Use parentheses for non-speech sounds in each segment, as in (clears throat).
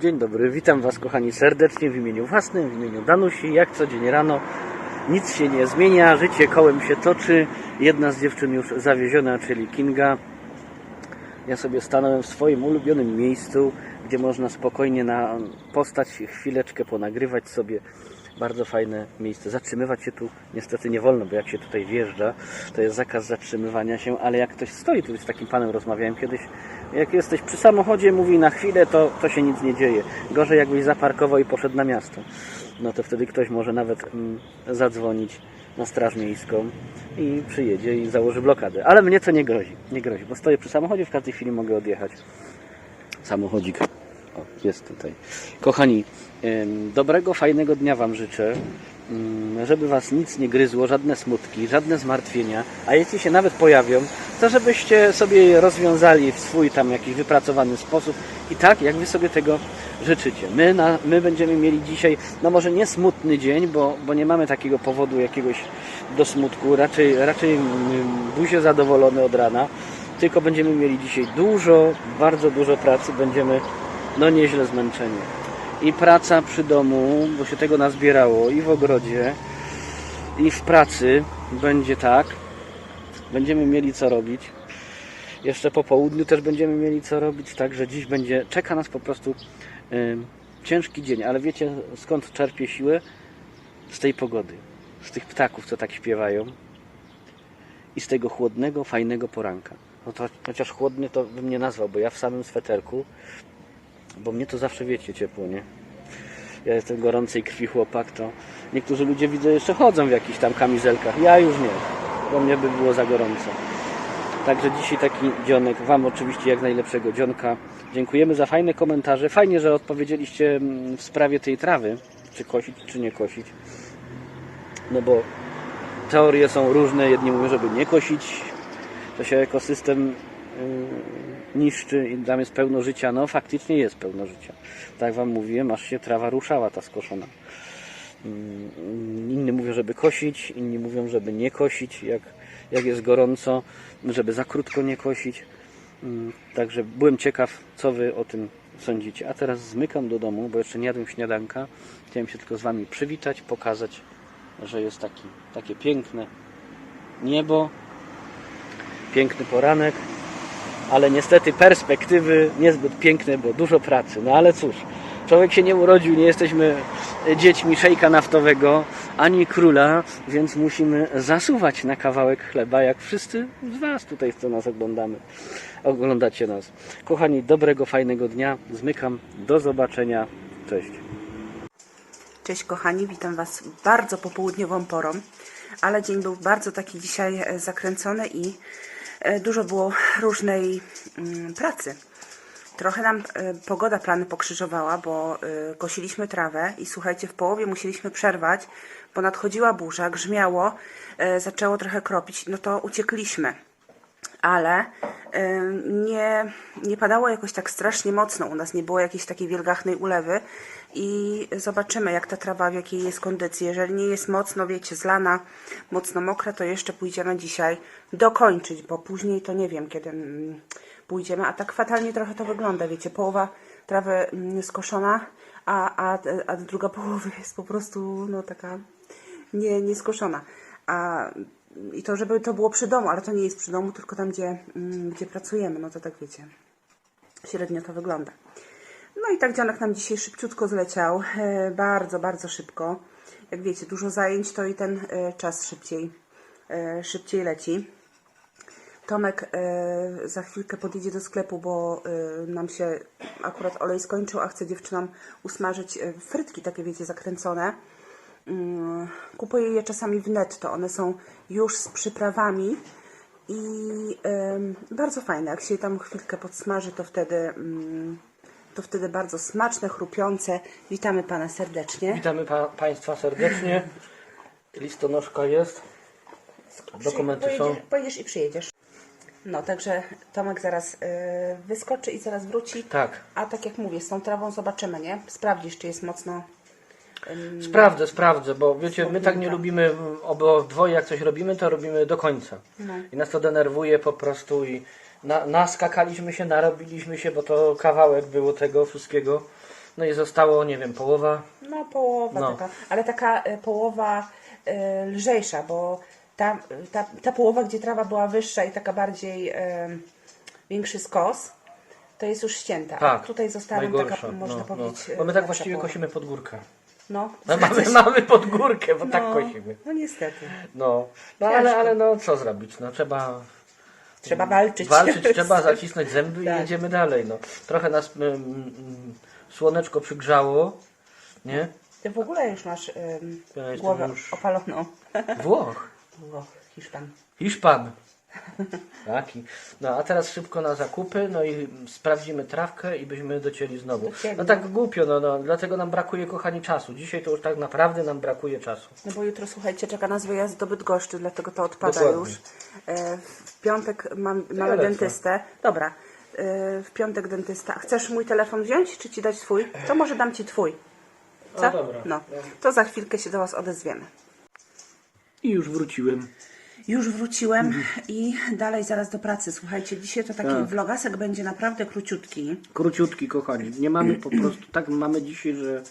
Dzień dobry, witam Was kochani serdecznie w imieniu własnym, w imieniu Danusi. Jak co dzień rano, nic się nie zmienia, życie kołem się toczy. Jedna z dziewczyn już zawieziona, czyli Kinga. Ja sobie stanąłem w swoim ulubionym miejscu, gdzie można spokojnie na postać, chwileczkę ponagrywać sobie. Bardzo fajne miejsce. Zatrzymywać się tu niestety nie wolno, bo jak się tutaj wjeżdża, to jest zakaz zatrzymywania się, ale jak ktoś stoi, tu z takim panem rozmawiałem kiedyś, jak jesteś przy samochodzie, mówi na chwilę, to, to się nic nie dzieje. Gorzej jakbyś zaparkował i poszedł na miasto. No to wtedy ktoś może nawet mm, zadzwonić na straż miejską i przyjedzie i założy blokadę. Ale mnie to nie grozi, nie grozi, bo stoję przy samochodzie, w każdej chwili mogę odjechać. Samochodzik o, jest tutaj. Kochani, dobrego, fajnego dnia Wam życzę. Mm, Żeby Was nic nie gryzło, żadne smutki, żadne zmartwienia, a jeśli się nawet pojawią, to żebyście sobie je rozwiązali w swój tam jakiś wypracowany sposób i tak, jak Wy sobie tego życzycie. My, na, my będziemy mieli dzisiaj, no może nie smutny dzień, bo, bo nie mamy takiego powodu jakiegoś do smutku, raczej, raczej mm, buzie zadowolony od rana, tylko będziemy mieli dzisiaj dużo, bardzo dużo pracy, będziemy no nieźle zmęczeni. I praca przy domu, bo się tego nazbierało i w ogrodzie, i w pracy będzie tak. Będziemy mieli co robić. Jeszcze po południu też będziemy mieli co robić, także dziś będzie, czeka nas po prostu y, ciężki dzień, ale wiecie skąd czerpię siłę? Z tej pogody, z tych ptaków, co tak śpiewają i z tego chłodnego, fajnego poranka. No to, chociaż chłodny to bym nie nazwał, bo ja w samym sweterku, bo mnie to zawsze wiecie ciepło, nie? Ja jestem gorącej krwi chłopak, to niektórzy ludzie widzę jeszcze chodzą w jakichś tam kamizelkach. Ja już nie, bo mnie by było za gorąco. Także dzisiaj taki dzionek. Wam oczywiście jak najlepszego dzionka. Dziękujemy za fajne komentarze. Fajnie, że odpowiedzieliście mm, w sprawie tej trawy, czy kosić, czy nie kosić. No bo teorie są różne. Jedni mówią, żeby nie kosić, to się ekosystem niszczy i tam jest pełno życia. No faktycznie jest pełno życia. Tak Wam mówiłem, aż się trawa ruszała ta skoszona. Mm, Inni mówią, żeby kosić, inni mówią, żeby nie kosić, jak, jak jest gorąco, żeby za krótko nie kosić. Mm, Także byłem ciekaw, co Wy o tym sądzicie. A teraz zmykam do domu, bo jeszcze nie jadłem śniadanka. Chciałem się tylko z Wami przywitać, pokazać, że jest taki, takie piękne niebo, piękny poranek, ale niestety perspektywy niezbyt piękne, bo dużo pracy. No ale cóż, człowiek się nie urodził, nie jesteśmy dziećmi szejka naftowego ani króla, więc musimy zasuwać na kawałek chleba, jak wszyscy z Was tutaj, co nas oglądamy. Oglądacie nas. Kochani, dobrego, fajnego dnia. Zmykam. Do zobaczenia. Cześć. Cześć kochani, witam Was bardzo popołudniową porą, ale dzień był bardzo taki dzisiaj e, zakręcony i dużo było różnej mm, pracy. Trochę nam e, pogoda plany pokrzyżowała, bo e, kosiliśmy trawę i słuchajcie, w połowie musieliśmy przerwać, bo nadchodziła burza, grzmiało, e, zaczęło trochę kropić, no to uciekliśmy ale nie, nie padało jakoś tak strasznie mocno. U nas nie było jakiejś takiej wielgachnej ulewy i zobaczymy, jak ta trawa, w jakiej jest kondycji. Jeżeli nie jest mocno, wiecie, zlana, mocno mokra, to jeszcze pójdziemy dzisiaj dokończyć, bo później to nie wiem, kiedy mm, pójdziemy. A tak fatalnie trochę to wygląda, wiecie, połowa trawy mm, skoszona, a, a, a druga połowa jest po prostu, no taka nie, nieskoszona. A i to, żeby to było przy domu, ale to nie jest przy domu, tylko tam, gdzie, mm, gdzie pracujemy, no to tak wiecie, średnio to wygląda. No i tak dzionek nam dzisiaj szybciutko zleciał, e, bardzo, bardzo szybko. Jak wiecie, dużo zajęć, to i ten e, czas szybciej, e, szybciej leci. Tomek za chwilkę podjedzie do sklepu, bo nam się akurat olej skończył, a chce dziewczynom usmażyć frytki, takie wiecie, zakręcone. Mm, Kupuję je czasami w netto. One są już z przyprawami i bardzo fajne. Jak się je tam chwilkę podsmaży, to wtedy, mm, to wtedy bardzo smaczne, chrupiące. Witamy Pana serdecznie. Witamy pa Państwa serdecznie. Listonoszka jest. Dokumenty Pojedzie- są. Pojedziesz i przyjedziesz. No, także Tomek zaraz y, wyskoczy i zaraz wróci. Tak. A tak jak mówię, z tą trawą zobaczymy, nie? Sprawdzisz, czy jest mocno... Sprawdzę, sprawdzę, bo wiecie, my tak nie lubimy, obydwoje jak coś robimy, to robimy do końca. No. I nas to denerwuje po prostu i na, naskakaliśmy się, narobiliśmy się, bo to kawałek było tego wszystkiego. No i zostało, nie wiem, połowa. No połowa No. taka, ale taka e, połowa e, lżejsza, bo ta, ta, ta połowa, gdzie trawa była wyższa i taka bardziej e, większy skos, to jest już ścięta. Tak. A tutaj została nam taka, można no, powiedzieć, no. Bo my tak właściwie połowa. kosimy pod górkę. No, No, (laughs) mamy, mamy pod górkę, bo tak no, kosimy. no niestety. No, no ale, ale no co zrobić? No trzeba Trzeba walczyć. walczyć, (laughs) trzeba zacisnąć zęby i Tak. jedziemy dalej. No. Trochę nas mm, mm, słoneczko przygrzało, nie? Ty w ogóle już masz ym, Ja głowę już- opaloną. (laughs) Włoch, Włoch, Hiszpan. Hiszpan. Taki. No a teraz szybko na zakupy, no i sprawdzimy trawkę i byśmy docięli znowu. Docięli, No tak głupio, no, no dlatego nam brakuje kochani czasu. Dzisiaj to już tak naprawdę nam brakuje czasu. No bo jutro, słuchajcie, czeka nas wyjazd do Bydgoszczy, dlatego to odpada Dokładnie. już. E, W piątek mam, ja mamy lecę. dentystę. Dobra, e, w piątek dentysta. Chcesz mój telefon wziąć, czy ci dać twój? To może dam ci twój. Co? Dobra. No, to za chwilkę się do was odezwiemy. I już wróciłem. Już wróciłem i dalej zaraz do pracy. Słuchajcie, dzisiaj to taki Tak. vlogasek będzie naprawdę króciutki. Króciutki, kochani. Nie mamy po (clears throat) prostu, tak mamy dzisiaj, że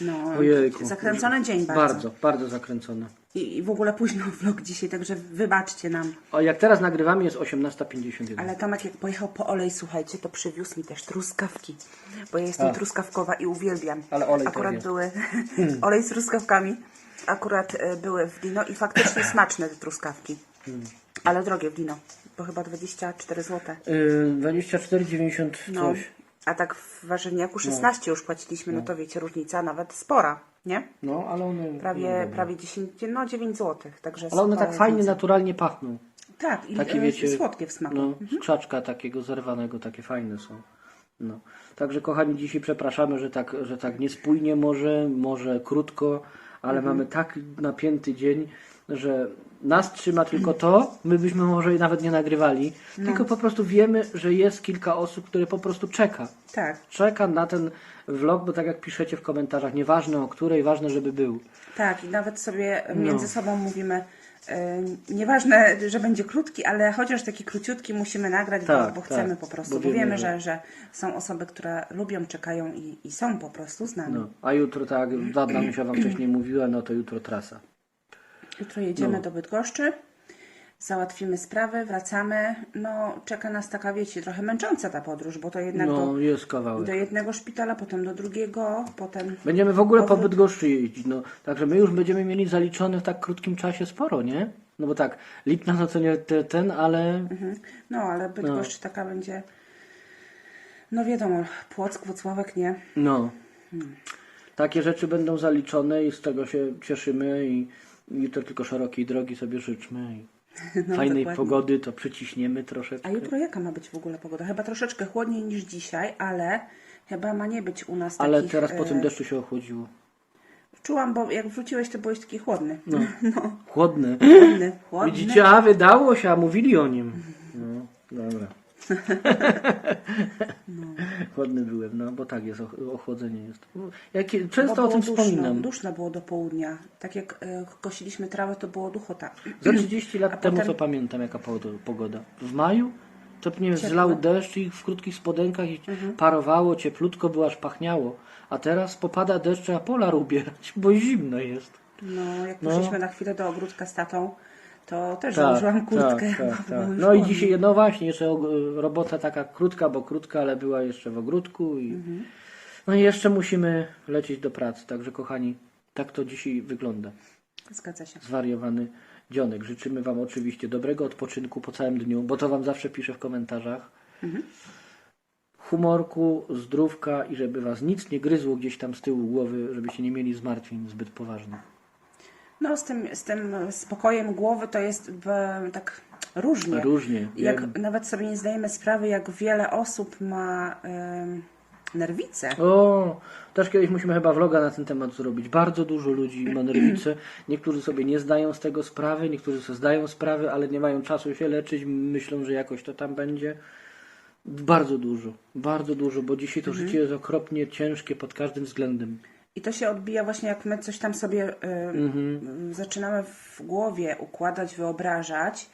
No, ojejku. zakręcony dzień bardzo. Bardzo, bardzo zakręcony. I, I w ogóle późno (laughs) vlog dzisiaj, także wybaczcie nam. O, jak teraz nagrywamy jest 18.51. Ale Tomek jak pojechał po olej, słuchajcie, to przywiózł mi też truskawki, bo ja jestem truskawkowa i uwielbiam. Ale olej Akurat były (laughs) olej z truskawkami, akurat e, były w Dino i faktycznie (coughs) smaczne te truskawki. Ale drogie w Dino, bo chyba 24 zł. Yy, 24,90 No, coś. a tak w warzywniaku 16 już płaciliśmy, no to wiecie, różnica nawet spora, nie? No, ale one... Prawie, no, prawie 10, no 9 zł, także Ale one spora tak fajnie, różnica. naturalnie pachną. Tak, i Takie e, wiecie... słodkie w smaku. No, z krzaczka takiego zerwanego, takie fajne są. No. Także kochani, dzisiaj przepraszamy, że tak, że tak niespójnie może, może krótko, ale Mhm. mamy tak napięty dzień, że nas trzyma tylko to, my byśmy może nawet nie nagrywali, No. tylko po prostu wiemy, że jest kilka osób, które po prostu czeka. Tak, Czeka na ten vlog, bo tak jak piszecie w komentarzach, nieważne o której, ważne, żeby był. Tak, i nawet sobie No. między sobą mówimy, nieważne, że będzie krótki, ale chociaż taki króciutki musimy nagrać, Tak, bo, bo chcemy tak, po prostu, bo bo wiemy, wiemy, że, że- są osoby, które lubią, czekają i, i są po prostu z nami. No. A jutro, tak jak wam wcześniej mówiła, no to jutro trasa. Jutro jedziemy No. do Bydgoszczy, załatwimy sprawy, wracamy. No, czeka nas taka, wiecie, trochę męcząca ta podróż, bo to jednak No, do, jest kawałek. do jednego szpitala, potem do drugiego, potem... Będziemy w ogóle po. Bydgoszczy jeździć, no. Także my już będziemy mieli zaliczone w tak krótkim czasie sporo, nie? No bo tak, Lipna no to nie te, ten, ale Mhm. No, ale Bydgoszcz taka będzie... No wiadomo, Płock, Włocławek nie. no. Takie rzeczy będą zaliczone i z tego się cieszymy i jutro tylko szerokiej drogi sobie życzmy i (laughs) No, fajnej dokładnie. pogody to przyciśniemy troszeczkę. A jutro jaka ma być w ogóle pogoda? Chyba troszeczkę chłodniej niż dzisiaj, ale chyba ma nie być u nas Ale takich... teraz po tym e, deszczu się ochłodziło. Czułam, bo jak wróciłeś, to byłeś taki chłodny. No. (laughs) Chłodne. Chłodny, chłodny. Widzicie, a wydało się, a mówili o nim. No, dobra. (laughs) Chłodny byłem, no bo tak jest, och- ochłodzenie jest. Bo często o tym duszno, wspominam. Duszno było do południa. Tak jak e, kosiliśmy trawę, to było duchota. Za 30 lat A temu, potem- co pamiętam, jaka pogoda-. W maju to nie wiem, Ciepło. zlał deszcz i w krótkich spodenkach i parowało, cieplutko było, aż pachniało. A teraz popada deszcz, trzeba pola ubierać, (laughs) bo zimno jest. No, jak No. poszliśmy na chwilę do ogródka z tatą, to też założyłam kurtkę. Tak, tak, tak. No i dzisiaj, no właśnie, jeszcze robota taka krótka, bo krótka, ale była jeszcze w ogródku i Mhm. no i jeszcze musimy lecieć do pracy. Także kochani, tak to dzisiaj wygląda. Zgadza się. Zwariowany dzionek. Życzymy Wam oczywiście dobrego odpoczynku po całym dniu, bo to Wam zawsze piszę w komentarzach. Mhm. Humorku, zdrówka i żeby Was nic nie gryzło gdzieś tam z tyłu głowy, żebyście nie mieli zmartwień zbyt poważnych. No z tym, z tym spokojem głowy to jest e, tak różnie. Różnie. Jak wiem. nawet sobie nie zdajemy sprawy, jak wiele osób ma em, nerwice. O, też kiedyś musimy chyba vloga na ten temat zrobić. Bardzo dużo ludzi ma nerwice. Niektórzy sobie nie zdają z tego sprawy, niektórzy sobie zdają sprawy, ale nie mają czasu się leczyć. Myślą, że jakoś to tam będzie. Bardzo dużo, bardzo dużo, bo dzisiaj to życie jest okropnie ciężkie pod każdym względem. I to się odbija właśnie, jak my coś tam sobie em, zaczynamy w głowie układać, wyobrażać,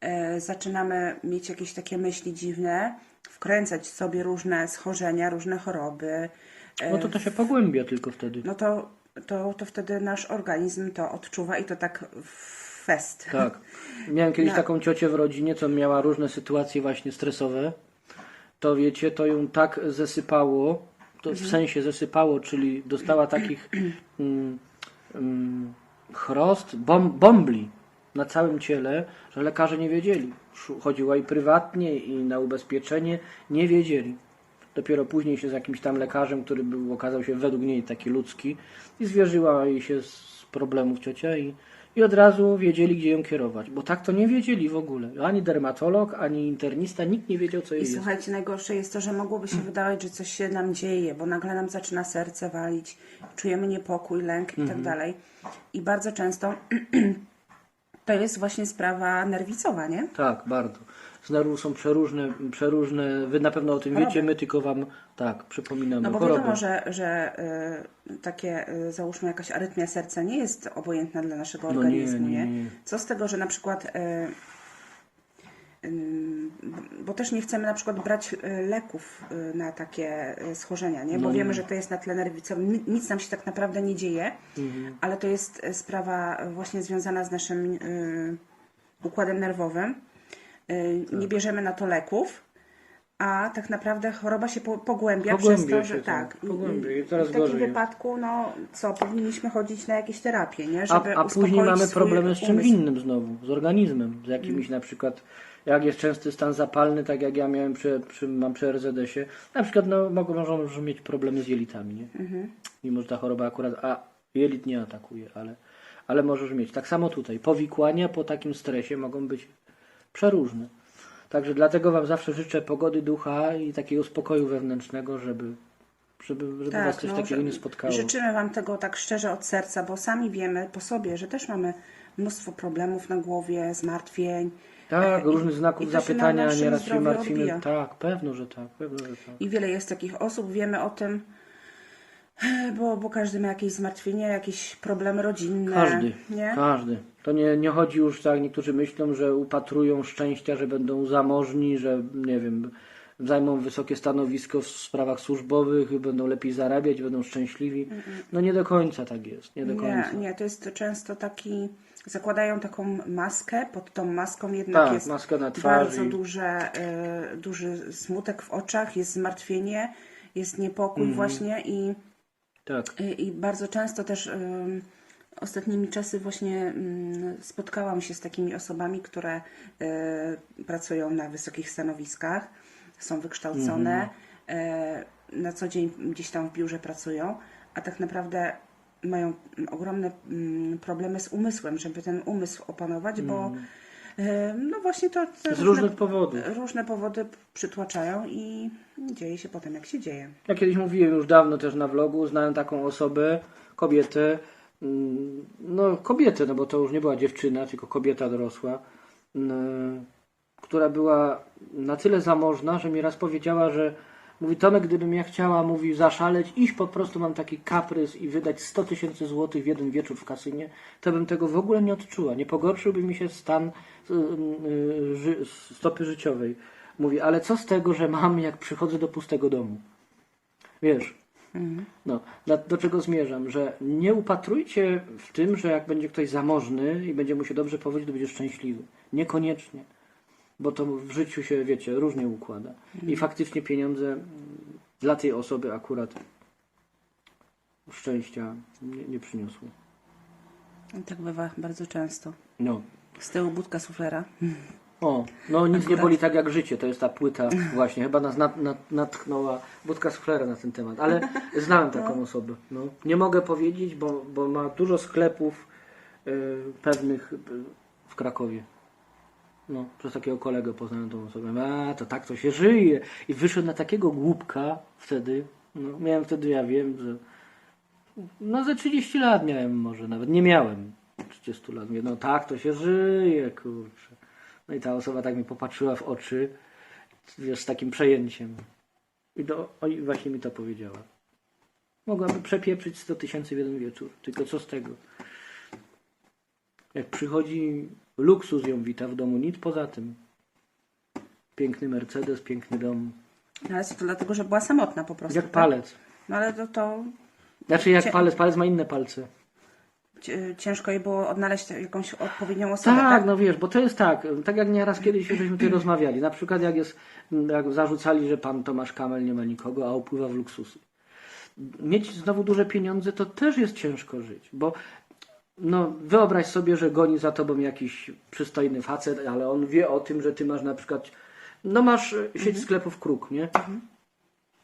e, zaczynamy mieć jakieś takie myśli dziwne, wkręcać sobie różne schorzenia, różne choroby, e, No to to się pogłębia tylko wtedy. no to, to, to wtedy nasz organizm to odczuwa i to tak fest. Tak. Miałem kiedyś No. taką ciocię w rodzinie, co miała różne sytuacje właśnie stresowe. To wiecie, to ją tak zesypało, to w sensie zesypało, czyli dostała takich (clears throat) mm, mm, chrost, bom, bombli na całym ciele, że lekarze nie wiedzieli. Chodziła i prywatnie, i na ubezpieczenie, nie wiedzieli. Dopiero później się z jakimś tam lekarzem, który był, okazał się według niej taki ludzki i zwierzyła jej się z problemów ciocia i, i od razu wiedzieli, gdzie ją kierować. Bo tak to nie wiedzieli w ogóle. Ani dermatolog, ani internista, nikt nie wiedział, co jej I jest. słuchajcie, najgorsze jest to, że mogłoby się wydawać, że coś się nam dzieje, bo nagle nam zaczyna serce walić, czujemy niepokój, lęk i tak Mhm. dalej. I bardzo często (clears throat) to jest właśnie sprawa nerwicowa, nie? Tak, bardzo. Z nerwów są przeróżne, przeróżne, wy na pewno o tym Choroby. wiecie, my tylko wam tak przypominamy. No bo choroby. wiadomo, że, że y, takie, y, załóżmy, jakaś arytmia serca nie jest obojętna dla naszego No organizmu, nie, nie, nie. Co z tego, że na przykład, y, ym, bo też nie chcemy na przykład brać y, leków y, na takie y, schorzenia, nie? Bo No nie. wiemy, że to jest na tle nerwicowym, Ni- nic nam się tak naprawdę nie dzieje, Mhm. ale to jest y, sprawa właśnie związana z naszym y, układem nerwowym. Y, Tak. Nie bierzemy na to leków, a tak naprawdę choroba się po, pogłębia, Pogłębia przez to, się, że tak. tak. I- Pogłębia coraz w takim gorzej wypadku, no co, powinniśmy chodzić na jakieś terapie, nie? A, Żeby a później uspokoić mamy problemy z czym umysł. innym znowu, z organizmem, z jakimiś Mm. na przykład, jak jest częsty stan zapalny, tak jak ja miałem przy, przy, mam przy RZS-ie, na przykład no, mogą, możemy mieć problemy z jelitami, nie? Mhm. Mimo, że ta choroba akurat, a jelit nie atakuje, ale, ale możesz mieć. Tak samo tutaj, powikłania po takim stresie mogą być przeróżne. Także dlatego Wam zawsze życzę pogody ducha i takiego spokoju wewnętrznego, żeby, żeby, żeby Was coś no, takiego nie spotkało. Życzymy Wam tego tak szczerze od serca, bo sami wiemy po sobie, że też mamy mnóstwo problemów na głowie, zmartwień. Tak, E, różnych i znaków na zapytania, naszym nieraz się martwimy. odbija. Tak, pewno, że tak, pewno, że tak. I wiele jest takich osób, wiemy o tym, bo, bo każdy ma jakieś zmartwienia, jakieś problemy rodzinne. Każdy, Nie? każdy. To nie, nie chodzi już tak, niektórzy myślą, że upatrują szczęścia, że będą zamożni, że nie wiem, zajmą wysokie stanowisko w sprawach służbowych, będą lepiej zarabiać, będą szczęśliwi. No nie do końca tak jest, nie do Nie, końca. nie, to jest często taki, zakładają taką maskę, pod tą maską jednak Tak, jest maska na twarzy. bardzo duże, y, duży smutek w oczach, jest zmartwienie, jest niepokój Mhm. właśnie i, Tak. i, i bardzo często też ym, ostatnimi czasy właśnie ym, spotkałam się z takimi osobami, które y, pracują na wysokich stanowiskach, są wykształcone, y, na co dzień gdzieś tam w biurze pracują, a tak naprawdę mają ogromne mm, problemy z umysłem, żeby ten umysł opanować, bo y, no właśnie to, Mhm. Z różnych powodów. różne powody przytłaczają i dzieje się potem jak się dzieje. Ja kiedyś mówiłem już dawno też na vlogu, znałem taką osobę, kobietę, mm, no kobietę, no bo to już nie była dziewczyna, tylko kobieta dorosła, mm, która była na tyle zamożna, że mi raz powiedziała, że mówi Tomek, gdybym ja chciała, mówi zaszaleć, iść po prostu mam taki kaprys i wydać 100 tysięcy złotych w jeden wieczór w kasynie, to bym tego w ogóle nie odczuła. Nie pogorszyłby mi się stan y, y, stopy życiowej. Mówi, ale co z tego, że mam, jak przychodzę do pustego domu? Wiesz, no, do, do czego zmierzam? Że nie upatrujcie w tym, że jak będzie ktoś zamożny i będzie mu się dobrze powiedzieć, to będzie szczęśliwy. Niekoniecznie. Bo to w życiu się, wiecie, różnie układa. I faktycznie pieniądze mm, dla tej osoby akurat szczęścia nie, nie przyniosły. Tak bywa bardzo często. No. Z tyłu budka suflera. O, no nic nie Akurat. boli tak jak życie, to jest ta płyta właśnie, chyba nas nat, nat, natchnęła Budka Suflera na ten temat, ale znałem taką osobę. No. Nie mogę powiedzieć, bo, bo ma dużo sklepów y, pewnych y, w Krakowie. No, przez takiego kolegę poznałem tą osobę. A, to tak to się żyje. I wyszedł na takiego głupka wtedy. No, miałem wtedy, ja wiem, że no ze 30 lat miałem może nawet. Nie miałem 30 lat. No tak to się żyje, kurczę. No i ta osoba tak mi popatrzyła w oczy, wiesz, z takim przejęciem. I, do, o, i właśnie mi to powiedziała. Mogłaby przepieprzyć 100 tysięcy w jeden wieczór. Tylko co z tego? Jak przychodzi luksus ją wita w domu, nic poza tym. Piękny Mercedes, piękny dom. Ale co to dlatego, że była samotna po prostu. Jak tak? palec. No ale to, to Znaczy jak palec, palec ma inne palce. Ci- ciężko jej było odnaleźć jakąś odpowiednią osobę, Tak, tak? no wiesz, bo to jest tak, tak jak nieraz kiedyś żeśmy tutaj (clears throat) rozmawiali. Na przykład jak jest, jak zarzucali, że pan Tomasz Kamel nie ma nikogo, a opływa w luksusy. Mieć znowu duże pieniądze to też jest ciężko żyć, bo no wyobraź sobie, że goni za tobą jakiś przystojny facet, ale on wie o tym, że ty masz na przykład, no masz sieć sklepów kruk, nie?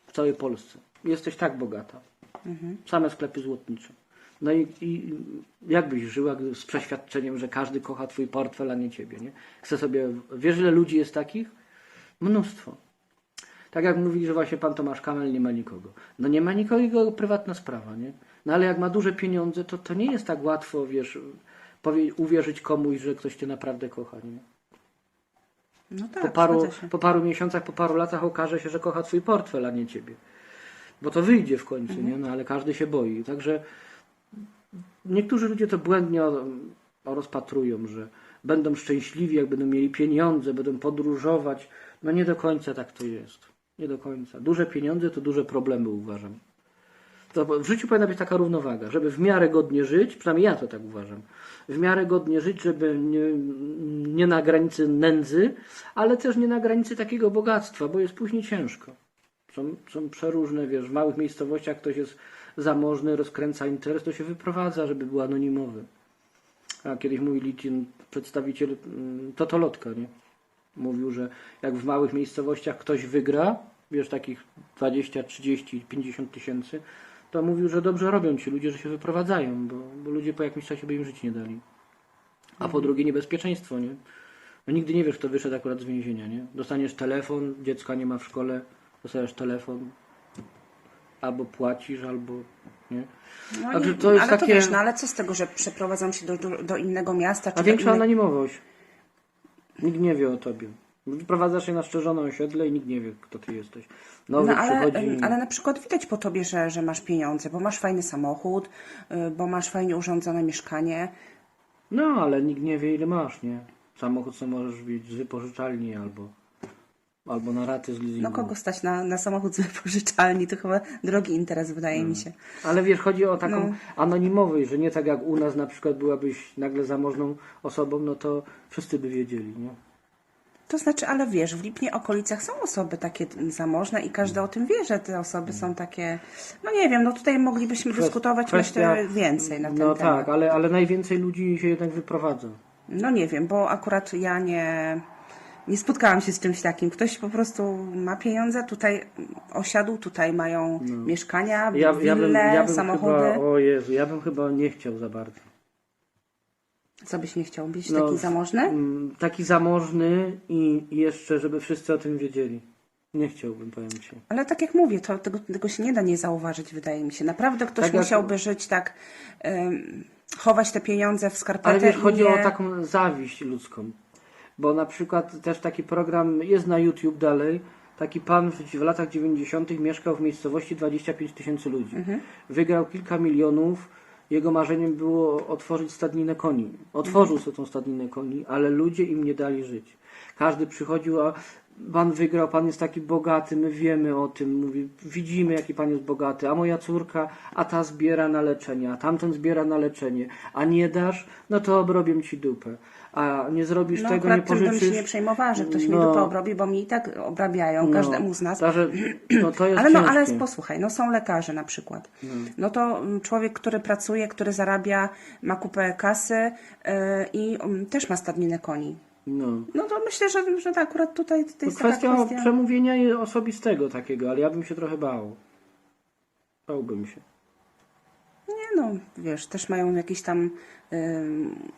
W całej Polsce. Jesteś tak bogata. Same sklepy złotnicze. No i, i jak byś żyła z przeświadczeniem, że każdy kocha twój portfel, a nie ciebie, nie? Chce sobie, wiesz ile ludzi jest takich? Mnóstwo. Tak jak mówili, że właśnie pan Tomasz Kamel nie ma nikogo. No nie ma nikogo, jego prywatna sprawa, nie? No ale jak ma duże pieniądze, to to nie jest tak łatwo, wiesz, powie, uwierzyć komuś, że ktoś cię naprawdę kocha, nie? No tak, po, paru, po paru miesiącach, po paru latach okaże się, że kocha twój portfel, a nie ciebie. Bo to wyjdzie w końcu, Mhm. nie? No ale każdy się boi. Także niektórzy ludzie to błędnie rozpatrują, że będą szczęśliwi, jak będą mieli pieniądze, będą podróżować. No nie do końca tak to jest. Nie do końca. Duże pieniądze to duże problemy uważam. To w życiu powinna być taka równowaga, żeby w miarę godnie żyć, przynajmniej ja to tak uważam, w miarę godnie żyć, żeby nie, nie na granicy nędzy, ale też nie na granicy takiego bogactwa, bo jest później ciężko. Są, są przeróżne, wiesz, w małych miejscowościach ktoś jest zamożny, rozkręca interes, to się wyprowadza, żeby był anonimowy. A kiedyś mówili ci przedstawiciel mm, Totolotka, nie? Mówił, że jak w małych miejscowościach ktoś wygra, wiesz, takich 20, 30, 50 tysięcy, to mówił, że dobrze robią ci ludzie, że się wyprowadzają, bo, bo ludzie po jakimś czasie by im żyć nie dali. A po drugie niebezpieczeństwo, nie? No nigdy nie wiesz, kto wyszedł akurat z więzienia, nie? Dostaniesz telefon, dziecka nie ma w szkole, dostajesz telefon, albo płacisz, albo nie. No Także to jest ale takie- to wiesz, no ale co z tego, że przeprowadzam się do, do, do innego miasta, czy A większa innej... anonimowość. Nikt nie wie o tobie. Wyprowadzasz się na szczerzone osiedle i nikt nie wie, kto ty jesteś. Nowy No ale, przychodzi... ale na przykład widać po tobie, że, że masz pieniądze, bo masz fajny samochód, y, bo masz fajnie urządzone mieszkanie. No, ale nikt nie wie, ile masz, nie? Samochód co możesz mieć z wypożyczalni albo, albo na raty z leasingu. No kogo stać na, na samochód z wypożyczalni? To chyba drogi interes, wydaje mi się. Ale wiesz, chodzi o taką No. anonimowość, że nie tak jak u nas na przykład byłabyś nagle zamożną osobą, no to wszyscy by wiedzieli, nie? To znaczy, ale wiesz, w Lipnie okolicach są osoby takie zamożne i każdy o tym wie, że te osoby są takie, no nie wiem, no tutaj moglibyśmy dyskutować Kwestia- myślę więcej na ten No temat. tak, ale, ale najwięcej ludzi się jednak wyprowadza. No nie wiem, bo akurat ja nie, nie spotkałam się z czymś takim. Ktoś po prostu ma pieniądze, tutaj osiadł, tutaj mają mieszkania, No. Ja, wille, ja bym, ja bym samochody. chyba, o Jezu, ja bym chyba nie chciał za bardzo. Co byś nie chciał być No, taki zamożny? Mm, Taki zamożny i i jeszcze, żeby wszyscy o tym wiedzieli. Nie chciałbym, powiem Ci. Ale tak jak mówię, to tego, tego się nie da nie zauważyć, wydaje mi się. Naprawdę ktoś Tak jak- musiałby żyć tak, em, chować te pieniądze w skarpetę Ale wiesz, i chodzi nie... o taką zawiść ludzką. Bo na przykład też taki program jest na YouTube dalej. Taki pan w, w latach 90. mieszkał w miejscowości 25 tysięcy ludzi. Mhm. Wygrał kilka milionów. Jego marzeniem było otworzyć stadninę koni. Otworzył Mhm. sobie tą stadninę koni, ale ludzie im nie dali żyć. Każdy przychodził, a pan wygrał, pan jest taki bogaty, my wiemy o tym, mówi, widzimy jaki pan jest bogaty, a moja córka, a ta zbiera na leczenie, a tamten zbiera na leczenie, a nie dasz, no to obrobię ci dupę. A nie zrobisz No tego, nie akurat tym bym pożyczysz. się nie przejmowała, że ktoś mi No. dupę obrobi, bo mi i tak obrabiają, każdemu z nas. Także, no to jest (clears throat) Ale no, ciężkie. ale posłuchaj, no są lekarze na przykład. No to mm, człowiek, który pracuje, który zarabia, ma kupę kasy yy, i mm, też ma stadninę koni. No. No to myślę, że, że to akurat tutaj to To jest kwestia, taka kwestia... przemówienia osobistego takiego, ale ja bym się trochę bał. Bałbym się. Nie no, wiesz, też mają jakieś tam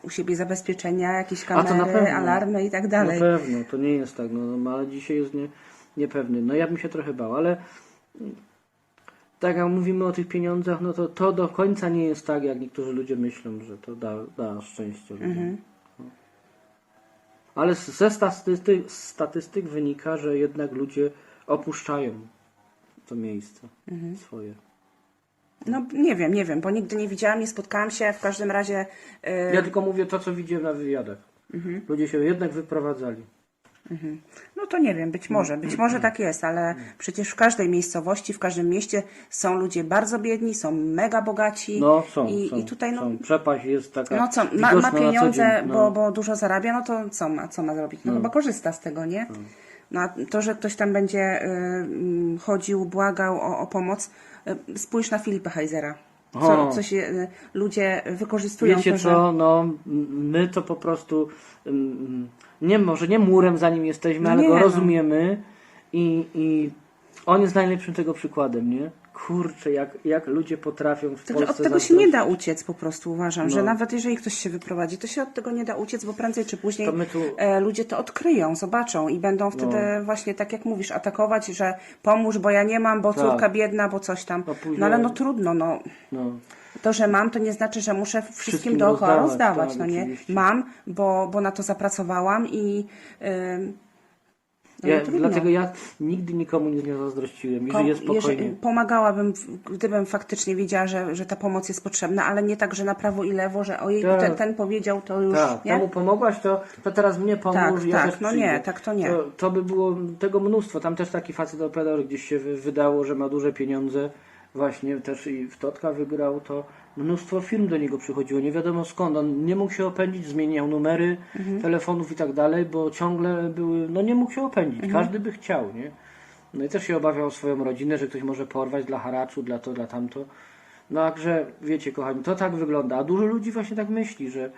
u siebie zabezpieczenia, jakieś na kamery, alarmy i tak Na dalej. pewno, to nie jest tak, no, no ale dzisiaj jest nie, niepewny. No ja bym się trochę bał, ale tak jak mówimy o tych pieniądzach, no to to do końca nie jest tak, jak niektórzy ludzie myślą, że to da, da szczęście ludziom. Mhm. No. Ale ze statystyk, statystyk wynika, że jednak ludzie opuszczają to miejsce Mhm. swoje. No nie wiem, nie wiem, bo nigdy nie widziałam, nie spotkałam się, w każdym razie... Yy, Ja tylko mówię to, co widziałem na wywiadach. Mhm. Ludzie się jednak wyprowadzali. No to nie wiem, być może, być może tak jest, ale przecież w każdej miejscowości, w każdym mieście są ludzie bardzo biedni, są mega bogaci. No są, i, są, i tutaj no, są. Przepaść jest taka no co, ma, ma pieniądze, dzień, no. bo, bo dużo zarabia, no to co ma, co ma zrobić? No, chyba korzysta z tego, nie? No a to, że ktoś tam będzie y, mm, chodził, błagał o, o pomoc, y, spójrz na Filipa Heizera. Co, O. co się y, ludzie wykorzystują Wiecie to, że... co, no my to po prostu nie może nie murem za nim jesteśmy, No ale nie, go no. rozumiemy i, i on jest najlepszym tego przykładem, nie? Kurczę, jak, jak ludzie potrafią w Polsce od tego się nie da uciec po prostu, uważam, że No. nawet jeżeli ktoś się wyprowadzi, to się od tego nie da uciec, bo prędzej czy później To tu- e, ludzie to odkryją, zobaczą i będą wtedy No. właśnie tak jak mówisz, atakować, że pomóż, bo ja nie mam, bo Tak. córka biedna, bo coś tam. To później- No ale no trudno, no. No. To, że mam, to nie znaczy, że muszę wszystkim, Wszystkim dookoła rozdawać, rozdawać, tak, no nie? oczywiście. Mam, bo, bo na to zapracowałam i... no, Ja, no dlatego ja nigdy nikomu nie nie zazdrościłem i żyję spokojnie. jeżeli- Pomagałabym, gdybym faktycznie wiedziała, że, że ta pomoc jest potrzebna, ale nie tak, że na prawo i lewo, że ojej, Tak. ten, ten powiedział, to już Tak, nie? temu pomogłaś, to, to teraz mnie pomóż, Tak, ja tak, też no przyjdę. nie, tak to nie. To, to by było tego mnóstwo. Tam też taki facet opowiadał, gdzieś się wy- wydało, że ma duże pieniądze. Właśnie też i w Totka wygrał, to mnóstwo firm do niego przychodziło. Nie wiadomo skąd. On nie mógł się opędzić, zmieniał numery Mhm. telefonów i tak dalej, bo ciągle były, no nie mógł się opędzić. Mhm. Każdy by chciał, nie? No i też się obawiał o swoją rodzinę, że ktoś może porwać dla haraczu, dla to, dla tamto. No także, wiecie kochani, to tak wygląda. A dużo ludzi właśnie tak myśli, że,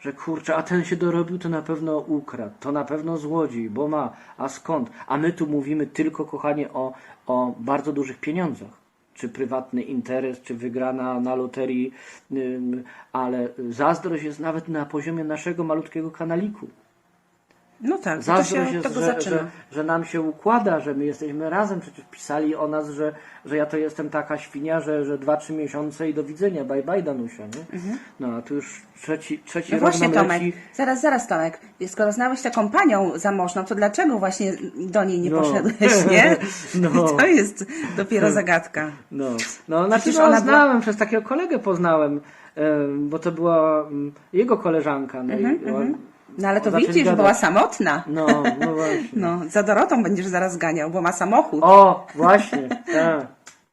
że kurczę, a ten się dorobił, to na pewno ukradł, to na pewno złodziej, bo ma, a skąd? A my tu mówimy tylko, kochanie, o, o bardzo dużych pieniądzach. Czy prywatny interes, czy wygrana na loterii, ale zazdrość jest nawet na poziomie naszego malutkiego kanaliku. No tak, to się Zazdrość od jest, tego że, zaczyna. że, że nam się układa, że my jesteśmy razem. Przecież pisali o nas, że, że ja to jestem taka świnia, że, że dwa, trzy miesiące i do widzenia, bye bye Danusia, nie? No a tu już trzeci, trzeci Mhm. No rok właśnie nam Tomek, leci. zaraz, zaraz Tomek, skoro znałeś taką panią zamożną, to dlaczego właśnie do niej nie No. poszedłeś, (laughs) nie? No. To jest dopiero zagadka. No, no znaczy Przecież no, ona znałem, przez takiego kolegę poznałem, em, bo to była mm, jego koleżanka. No, i on, No ale to Zaczęli widzisz, gadać. była samotna. no, no właśnie. (laughs) No, za Dorotą będziesz zaraz ganiał, bo ma samochód. O, właśnie, tak.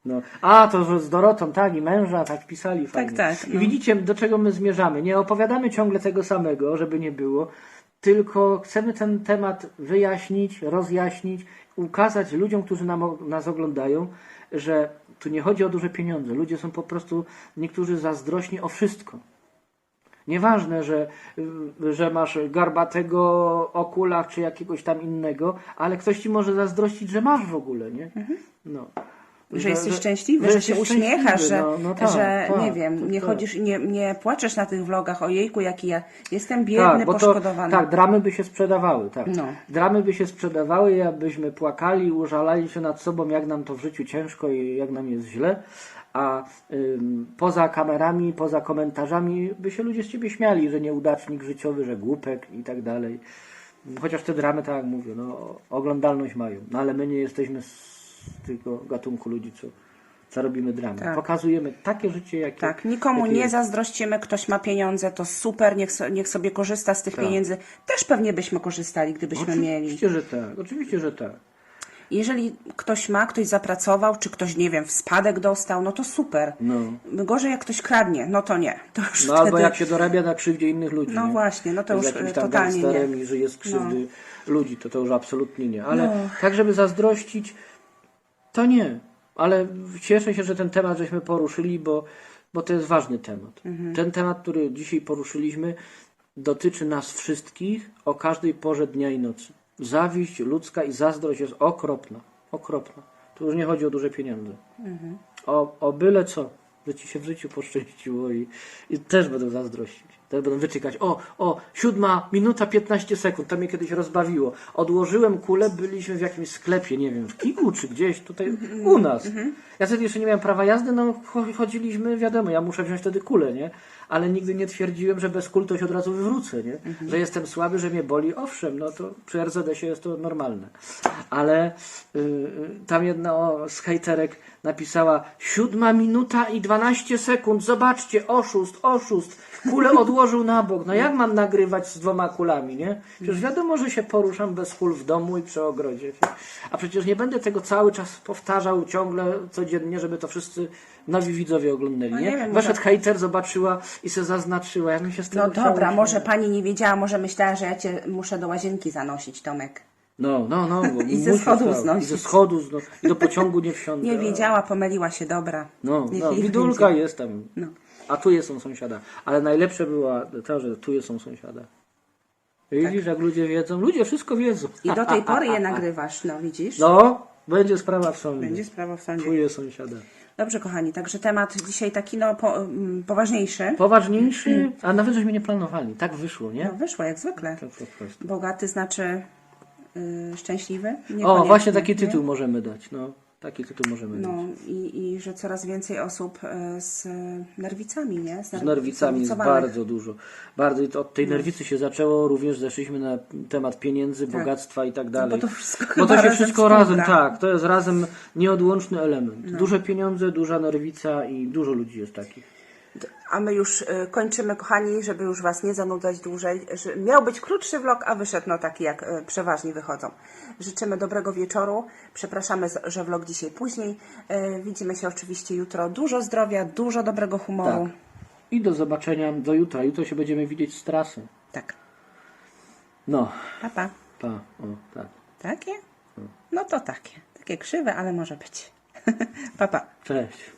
No. A, to że z Dorotą, tak, i męża, tak pisali fajnie. tak, I no. widzicie, do czego my zmierzamy. Nie opowiadamy ciągle tego samego, żeby nie było, tylko chcemy ten temat wyjaśnić, rozjaśnić, ukazać ludziom, którzy nam, nas oglądają, że tu nie chodzi o duże pieniądze. Ludzie są po prostu, niektórzy zazdrośni o wszystko. Nieważne, że, że masz garbatego okula czy jakiegoś tam innego, ale ktoś ci może zazdrościć, że masz w ogóle, nie? No. Że jesteś szczęśliwy, że, się jesteś uśmiechasz, że, no, no tak, że tak, nie wiem, tak, nie tak. chodzisz, nie, nie płaczesz na tych vlogach, ojejku, jaki ja jestem biedny, Tak, bo to, poszkodowany. tak, dramy by się sprzedawały, tak. No. Dramy by się sprzedawały, abyśmy płakali, użalali się nad sobą, jak nam to w życiu ciężko i jak nam jest źle, a ym, poza kamerami, poza komentarzami by się ludzie z ciebie śmiali, że nieudacznik życiowy, że głupek i tak dalej. Chociaż te dramy, tak jak mówię, no, oglądalność mają, no ale my nie jesteśmy z tego gatunku ludzi, co, co robimy dramy. Tak. Pokazujemy takie życie, jakie Tak, nikomu jakie nie jest. zazdrościmy, ktoś ma pieniądze, to super, niech, so, niech sobie korzysta z tych Tak. pieniędzy. Też pewnie byśmy korzystali, gdybyśmy mieli. Oczywiście, że tak, oczywiście, że tak. Jeżeli ktoś ma, ktoś zapracował, czy ktoś, nie wiem, w spadek dostał, no to super. No. Gorzej jak ktoś kradnie, no to nie. To już No wtedy... albo jak się dorabia na krzywdzie innych ludzi. No nie? właśnie, no to już, jakimś tam totalnie nie. i żyje z krzywdy ludzi, to to już absolutnie nie. Ale No. tak, żeby zazdrościć, to nie. Ale cieszę się, że ten temat żeśmy poruszyli, bo, bo to jest ważny temat. Mhm. Ten temat, który dzisiaj poruszyliśmy, dotyczy nas wszystkich o każdej porze dnia i nocy. Zawiść ludzka i zazdrość jest okropna. Okropna. Tu już nie chodzi o duże pieniądze. Mhm. O, o byle co, że ci się w życiu poszczęściło i, i też będą zazdrościć. Też będą wyczekać. O, o, siódma minuta 15 sekund. To mnie kiedyś rozbawiło. Odłożyłem kulę, byliśmy w jakimś sklepie, nie wiem, w Kiku czy gdzieś tutaj u nas. Ja wtedy jeszcze nie miałem prawa jazdy, no cho- chodziliśmy, wiadomo, ja muszę wziąć wtedy kulę, nie? Ale nigdy nie twierdziłem, że bez kul to się od razu wywrócę, nie? Że jestem słaby, że mnie boli. Owszem, no to przy RZS-ie jest to normalne. Ale y, y, tam jedna o, z hejterek napisała siódma minuta i 12 sekund, zobaczcie, oszust, oszust, kulę odłożył na bok. No jak mam nagrywać z dwoma kulami, nie? Przecież wiadomo, że się poruszam bez kul w domu i przy ogrodzie. A przecież nie będę tego cały czas powtarzał ciągle, codziennie, żeby to wszyscy nowi widzowie oglądali, No nie? nie wiem, Weszedł może- hejter, zobaczyła i se zaznaczyła. Jak mi się z tego No dobra, może pani nie wiedziała, może myślała, że ja cię muszę do łazienki zanosić, Tomek. No, no, no. bo (laughs) I ze musi, schodów tak, I znosić. ze schodów, no, i do pociągu nie wsiądę. Nie wiedziała, pomyliła się, dobra. No, Niech no jej widulka będzie. jest tam. No. A tu jest on sąsiada. Ale najlepsze była to, że tu jest on sąsiada. Widzisz, jak ludzie wiedzą? Ludzie wszystko wiedzą. Tak. I do tej pory je (laughs) nagrywasz, no widzisz? No, będzie sprawa w sądzie. Będzie sprawa w sądzie. Tu jest sąsiada. Dobrze, kochani, także temat dzisiaj taki no po, mm, poważniejszy. Poważniejszy, a nawet żeśmy nie planowali. Tak wyszło, nie? No wyszło jak zwykle. Tak po prostu. Bogaty znaczy y, szczęśliwy? O, właśnie taki tytuł możemy dać. No, taki tytuł możemy No dać. i, i że coraz więcej osób y, z nerwicami, nie? Z nerwicami jest znerwicowanych. bardzo dużo. Bardzo i to od tej No. nerwicy się zaczęło, również zeszliśmy na temat pieniędzy, bogactwa i tak dalej. No bo to wszystko Bo chyba to się razem wszystko razem, tak, to jest razem nieodłączny element. No. Duże pieniądze, duża nerwica i dużo ludzi jest takich. A my już y, kończymy, kochani, żeby już Was nie zanudzać dłużej. Że miał być krótszy vlog, a wyszedł no taki, jak y, przeważnie wychodzą. Życzymy dobrego wieczoru. Przepraszamy, że vlog dzisiaj później. Y, Widzimy się oczywiście jutro. Dużo zdrowia, dużo dobrego humoru. Tak. I do zobaczenia do jutra. Jutro się będziemy widzieć z trasy. Tak. No, Pa, pa. pa, o, tak. Takie? No to takie. Takie krzywe, ale może być. (laughs) pa, pa. Cześć.